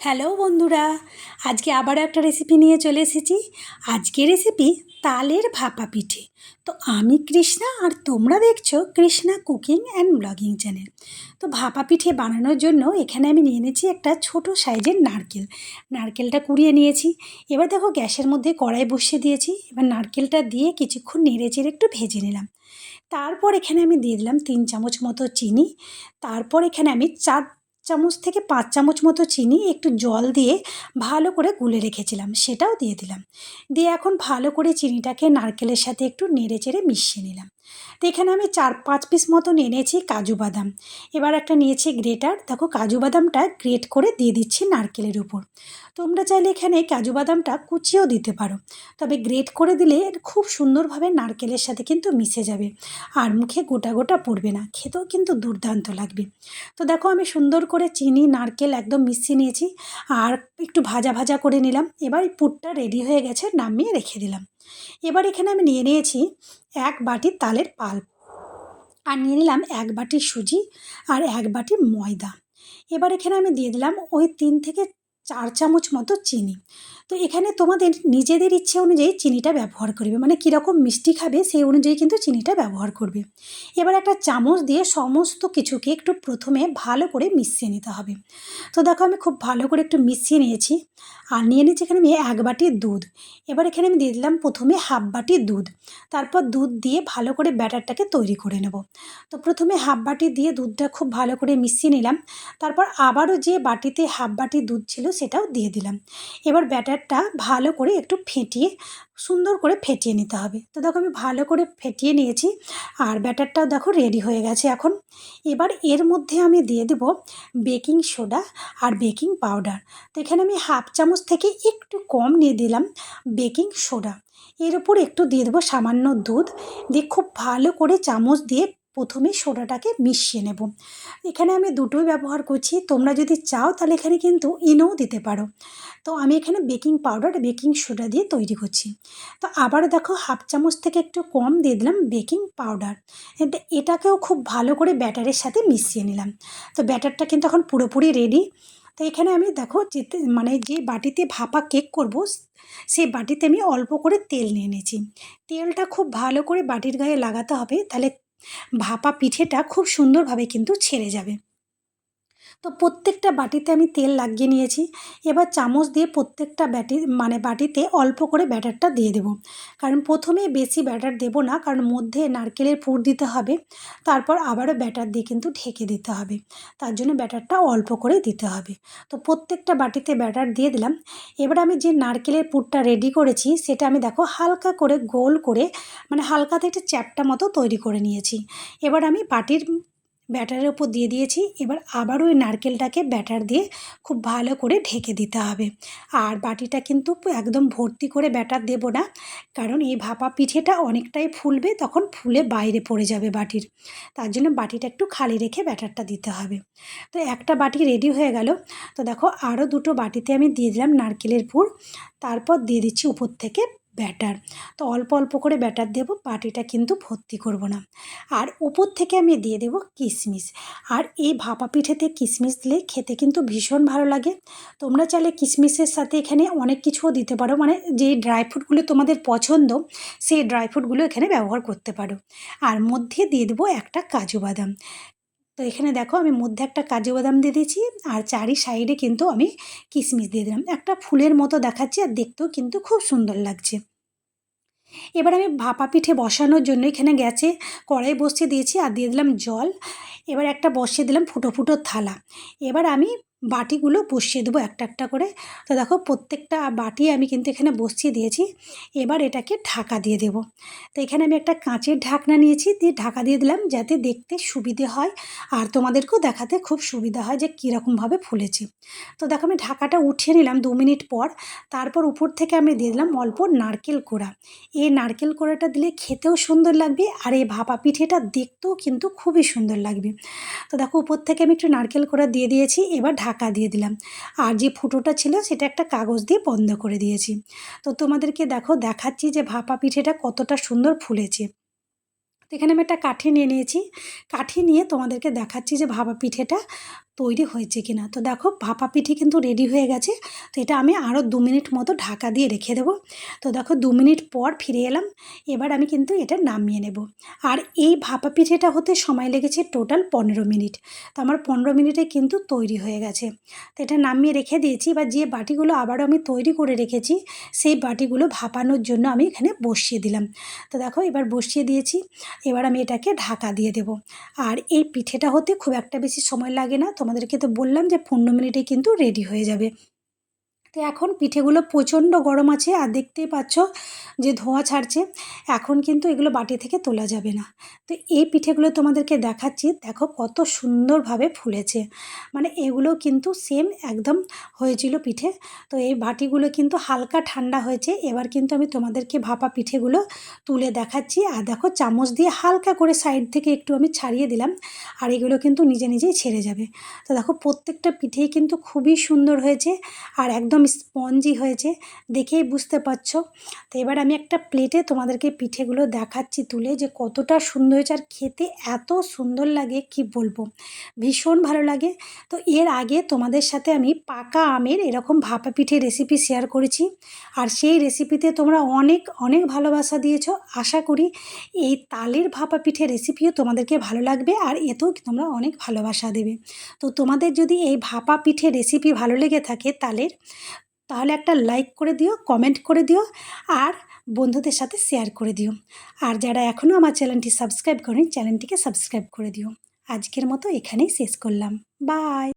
Hello বন্ধুরা, আজকে আবার একটা রেসিপি নিয়ে চলে এসেছি। আজকে রেসিপি তালের ভাপা পিঠে। তো আমি কৃষ্ণা আর তোমরা দেখছ Krishna cooking and blogging channel. তো ভাপা পিঠে বানানোর জন্য এখানে আমি নিয়ে নিয়েছি একটা ছোট সাইজের নারকেল। নারকেলটা কুড়িয়ে নিয়েছি। এবার দেখো গ্যাসের মধ্যে কড়াই বসিয়ে দিয়েছি। এবার নারকেলটা দিয়ে কিছুক্ষণ নেড়ে চেড়ে একটু ভেজে নিলাম। তারপর এখানে আমি দিয়ে দিলাম তিন চামচ মতো চিনি। তারপর এখানে আমি চার চামচ থেকে পাঁচ চামচ মতো চিনি একটু জল দিয়ে ভালো করে গুলে রেখেছিলাম, সেটাও দিয়ে দিলাম। দিয়ে এখন ভালো করে চিনিটাকে নারকেলের সাথে একটু নেড়ে চেড়ে মিশিয়ে নিলাম। তো এখানে আমি চার, পাঁচ পিস মতো নিয়েছি কাজু বাদাম। এবার একটা নিয়েছি গ্রেটার। দেখো, কাজু বাদামটা গ্রেট করে দিয়ে দিচ্ছি নারকেলের উপর। তোমরা চাইলে এখানে কাজু বাদামটা কুচিয়েও দিতে পারো। তবে গ্রেট করে দিলে খুব সুন্দরভাবে নারকেলের সাথে কিন্তু মিশে যাবে আর মুখে গোটা গোটা পড়বে না। খেতেও কিন্তু দুর্দান্ত লাগবে। তো দেখো, আমি সুন্দর করে চিনি, নারকেল একদম মিশিয়ে নিয়েছি আর একটু ভাজা ভাজা করে নিলাম। এবার পুরটা রেডি হয়ে গেছে, নামিয়ে রেখে দিলাম। এবার এখানে আমি নিয়ে নিয়েছি এক বাটি তালের পাল্প আর নিয়ে নিলাম এক বাটি সুজি আর এক বাটি ময়দা। এবার এখানে আমি দিয়ে দিলাম ওই তিন থেকে চার চামচ মতো চিনি। তো এখানে তোমাদের নিজেদের ইচ্ছে অনুযায়ী চিনিটা ব্যবহার করবে। মানে কীরকম মিষ্টি খাবে সেই অনুযায়ী কিন্তু চিনিটা ব্যবহার করবে। এবার একটা চামচ দিয়ে সমস্ত কিছুকে একটু প্রথমে ভালো করে মিশিয়ে নিতে হবে। তো দেখো আমি খুব ভালো করে একটু মিশিয়ে নিয়েছি। আর নিয়ে নিয়েছি এখানে আমি এক বাটি দুধ। এবার এখানে আমি দিয়ে দিলাম প্রথমে হাফ বাটি দুধ। তারপর দুধ দিয়ে ভালো করে ব্যাটারটাকে তৈরি করে নেব। তো প্রথমে হাফ বাটি দিয়ে দুধটা খুব ভালো করে মিশিয়ে নিলাম। তারপর আবারও যে বাটিতে হাফ বাটি দুধ ছিল সেটাও দিয়ে দিলাম। এবার ব্যাটারটা ভালো করে একটু ফেটিয়ে, সুন্দর করে ফেটিয়ে নিতে হবে। তো দেখো আমি ভালো করে ফেটিয়ে নিয়েছি আর ব্যাটারটাও দেখো রেডি হয়ে গেছে এখন। এবার এর মধ্যে আমি দিয়ে দেব বেকিং সোডা আর বেকিং পাউডার। তো এখানে আমি হাফ চামচ থেকে একটু কম নিয়ে দিলাম বেকিং সোডা। এর উপর একটু দিয়ে দেবো সামান্য দুধ। দিয়ে খুব ভালো করে চামচ দিয়ে প্রথমে সোডাটাকে মিশিয়ে নেব। এখানে আমি দুটোই ব্যবহার করছি। তোমরা যদি চাও তাহলে এখানে কিন্তু ইনোও দিতে পারো। তো আমি এখানে বেকিং পাউডার, বেকিং সোডা দিয়ে তৈরি করছি। তো আবার দেখো হাফ চামচ থেকে একটু কম দিয়ে দিলাম বেকিং পাউডার। এটাকেও খুব ভালো করে ব্যাটারের সাথে মিশিয়ে নিলাম। তো ব্যাটারটা কিন্তু এখন পুরোপুরি রেডি। তো এখানে আমি দেখো যেতে মানে যে বাটিতে ভাপা কেক করব, সেই বাটিতে আমি অল্প করে তেল নিয়ে নিয়েছি। তেলটা খুব ভালো করে বাটির গায়ে লাগাতে হবে। তাহলে ভাপা পিঠেটা খুব সুন্দরভাবে কিন্তু ছেড়ে যাবে। তো প্রত্যেকটা বাটিতে আমি তেল লাগিয়ে নিয়েছি। এবার চামচ দিয়ে প্রত্যেকটা ব্যাটি মানে বাটিতে অল্প করে ব্যাটারটা দিয়ে দেবো। কারণ প্রথমে বেশি ব্যাটার দেবো না, কারণ মধ্যে নারকেলের পুর দিতে হবে। তারপর আবারও ব্যাটার দিয়ে কিন্তু ঢেকে দিতে হবে। তার জন্য ব্যাটারটা অল্প করে দিতে হবে। তো প্রত্যেকটা বাটিতে ব্যাটার দিয়ে দিলাম। এবার আমি যে নারকেলের পুরটা রেডি করেছি, সেটা আমি দেখো হালকা করে গোল করে মানে হালকা থেকে চ্যাপটা মতো তৈরি করে নিয়েছি। এবার আমি বাটির ব্যাটারের ওপর দিয়ে দিয়েছি। এবার আবার ওই নারকেলটাকে ব্যাটার দিয়ে খুব ভালো করে ঢেকে দিতে হবে। আর বাটিটা কিন্তু একদম ভর্তি করে ব্যাটার দেব না। কারণ এই ভাপা পিঠেটা অনেকটাই ফুলবে, তখন ফুলে বাইরে পড়ে যাবে বাটির। তার জন্য বাটিটা একটু খালি রেখে ব্যাটারটা দিতে হবে। তো একটা বাটি রেডি হয়ে গেল। তো দেখো, আরও দুটো বাটিতে আমি দিয়ে দিলাম নারকেলের পুর। তারপর দিয়ে দিচ্ছি উপর থেকে ব্যাটার। তো অল্প অল্প করে ব্যাটার দেবো, বাটিটা কিন্তু ভর্তি করব না। আর উপর থেকে আমি দিয়ে দেবো কিশমিশ আর এই ভাপা পিঠেতে কিশমিশ দিলে খেতে কিন্তু ভীষণ ভালো লাগে। তোমরা চাইলে কিশমিশের সাথে এখানে অনেক কিছুও দিতে পারো। মানে যে ড্রাই ফ্রুটগুলো তোমাদের পছন্দ, সেই ড্রাই ফ্রুটগুলো এখানে ব্যবহার করতে পারো। আর মধ্যে দিয়ে দেবো একটা কাজু বাদাম। তো এখানে দেখো আমি মধ্যে একটা কাজু বাদাম দিয়ে দিয়েছি, আর চারি সাইডে কিন্তু আমি কিশমিশ দিয়ে দিলাম। একটা ফুলের মতো দেখাচ্ছি আর দেখতেও কিন্তু খুব সুন্দর লাগছে। এবার আমি ভাপা পিঠে বসানোর জন্য এখানে গেছে কড়াই বসিয়ে দিয়েছি আর দিয়ে দিলাম জল। এবার একটা বসিয়ে দিলাম ফুটো ফুটো থালা। এবার আমি বাটিগুলো বসিয়ে দেবো একটা একটা করে। তো দেখো প্রত্যেকটা বাটি আমি কিন্তু এখানে বসিয়ে দিয়েছি। এবার এটাকে ঢাকা দিয়ে দেব। তো এখানে আমি একটা কাঁচের ঢাকনা নিয়েছি, দিয়ে ঢাকা দিয়ে দিলাম যাতে দেখতে সুবিধে হয় আর তোমাদেরকেও দেখাতে খুব সুবিধা হয় যে কীরকমভাবে ফুলেছে। তো দেখো আমি ঢাকাটা উঠিয়ে নিলাম দু মিনিট পর। তারপর উপর থেকে আমি দিয়ে দিলাম অল্প নারকেল কোড়া। এই নারকেল কোড়াটা দিলে খেতেও সুন্দর লাগবে আর এই ভাপা পিঠেটা দেখতেও কিন্তু খুবই সুন্দর লাগবে। তো দেখো উপর থেকে আমি একটু নারকেল কোড়া দিয়ে দিয়েছি। এবার ঢাকা দিয়ে দিলাম। আর যে ফুটোটা ছিল সেটা একটা কাগজ দিয়ে বন্ধ করে দিয়েছি। তো তোমাদেরকে দেখো, দেখাচ্ছি যে ভাপা পিঠেটা কতটা সুন্দর ফুলেছে। তো এখানে আমি একটা কাঠি নিয়ে নিয়েছি। কাঠি নিয়ে তোমাদেরকে দেখাচ্ছি যে ভাপা পিঠেটা তৈরি হয়েছে কিনা? তো দেখো, ভাপা পিঠে কিন্তু রেডি হয়ে গেছে। তো এটা আমি আরও দু মিনিট মতো ঢাকা দিয়ে রেখে দেবো। তো দেখো, দু মিনিট পর ফিরে এলাম। এবার আমি কিন্তু এটা নামিয়ে নেব। আর এই ভাপা পিঠেটা হতে সময় লেগেছে টোটাল পনেরো মিনিট। তো আমার পনেরো মিনিটে কিন্তু তৈরি হয়ে গেছে। তো এটা নামিয়ে রেখে দিয়েছি। এবার যে বাটিগুলো আবারও আমি তৈরি করে রেখেছি, সেই বাটিগুলো ভাপানোর জন্য আমি এখানে বসিয়ে দিলাম। তো দেখো, এবার বসিয়ে দিয়েছি। এবার আমি এটাকে ঢাকা দিয়ে দেব। আর এই পিঠেটা হতে খুব একটা বেশি সময় লাগে না। তোমাদেরকে তো বললাম যে পনেরো মিনিটে কিন্তু রেডি হয়ে যাবে। তো এখন পিঠেগুলো প্রচণ্ড গরম আছে আর দেখতেই পাচ্ছ যে ধোঁয়া ছাড়ছে। এখন কিন্তু এগুলো বাটি থেকে তোলা যাবে না। তো এই পিঠেগুলো তোমাদেরকে দেখাচ্ছি। দেখো কত সুন্দরভাবে ফুলেছে। মানে এগুলো কিন্তু সেম একদম হয়েছিল পিঠে। তো এই বাটিগুলো কিন্তু হালকা ঠান্ডা হয়েছে। এবার কিন্তু আমি তোমাদেরকে ভাপা পিঠেগুলো তুলে দেখাচ্ছি। আর দেখো চামচ দিয়ে হালকা করে সাইড থেকে একটু আমি ছাড়িয়ে দিলাম। আর এগুলো কিন্তু নিজে নিজেই ছেড়ে যাবে। তো দেখো প্রত্যেকটা পিঠেই কিন্তু খুবই সুন্দর হয়েছে। আর একদম স্পঞ্জি হয়েছে, দেখেই বুঝতে পারছ। তো এবার আমি একটা প্লেটে তোমাদেরকে পিঠেগুলো দেখাচ্ছি, তুলে যে কতটা সুন্দর হয়েছে আর খেতে এত সুন্দর লাগে, কি বলব? ভীষণ ভালো লাগে। তো এর আগে তোমাদের সাথে আমি পাকা আমের এরকম ভাপা পিঠে রেসিপি শেয়ার করেছি। আর সেই রেসিপিতে তোমরা অনেক অনেক ভালোবাসা দিয়েছ। আশা করি এই তালের ভাপা পিঠে রেসিপিও তোমাদেরকে ভালো লাগবে আর এতেও তোমরা অনেক ভালোবাসা দেবে। তো তোমাদের যদি এই ভাপা পিঠে রেসিপি ভালো লেগে থাকে তালের তাহলে একটা লাইক করে দিও কমেন্ট করে দিও আর বন্ধুদের সাথে শেয়ার করে দিও। আর যারা এখনও আমার চ্যানেলটি সাবস্ক্রাইব করেন চ্যানেলটিকে সাবস্ক্রাইব করে দিও। আজকের মতো এখানেই শেষ করলাম। বাই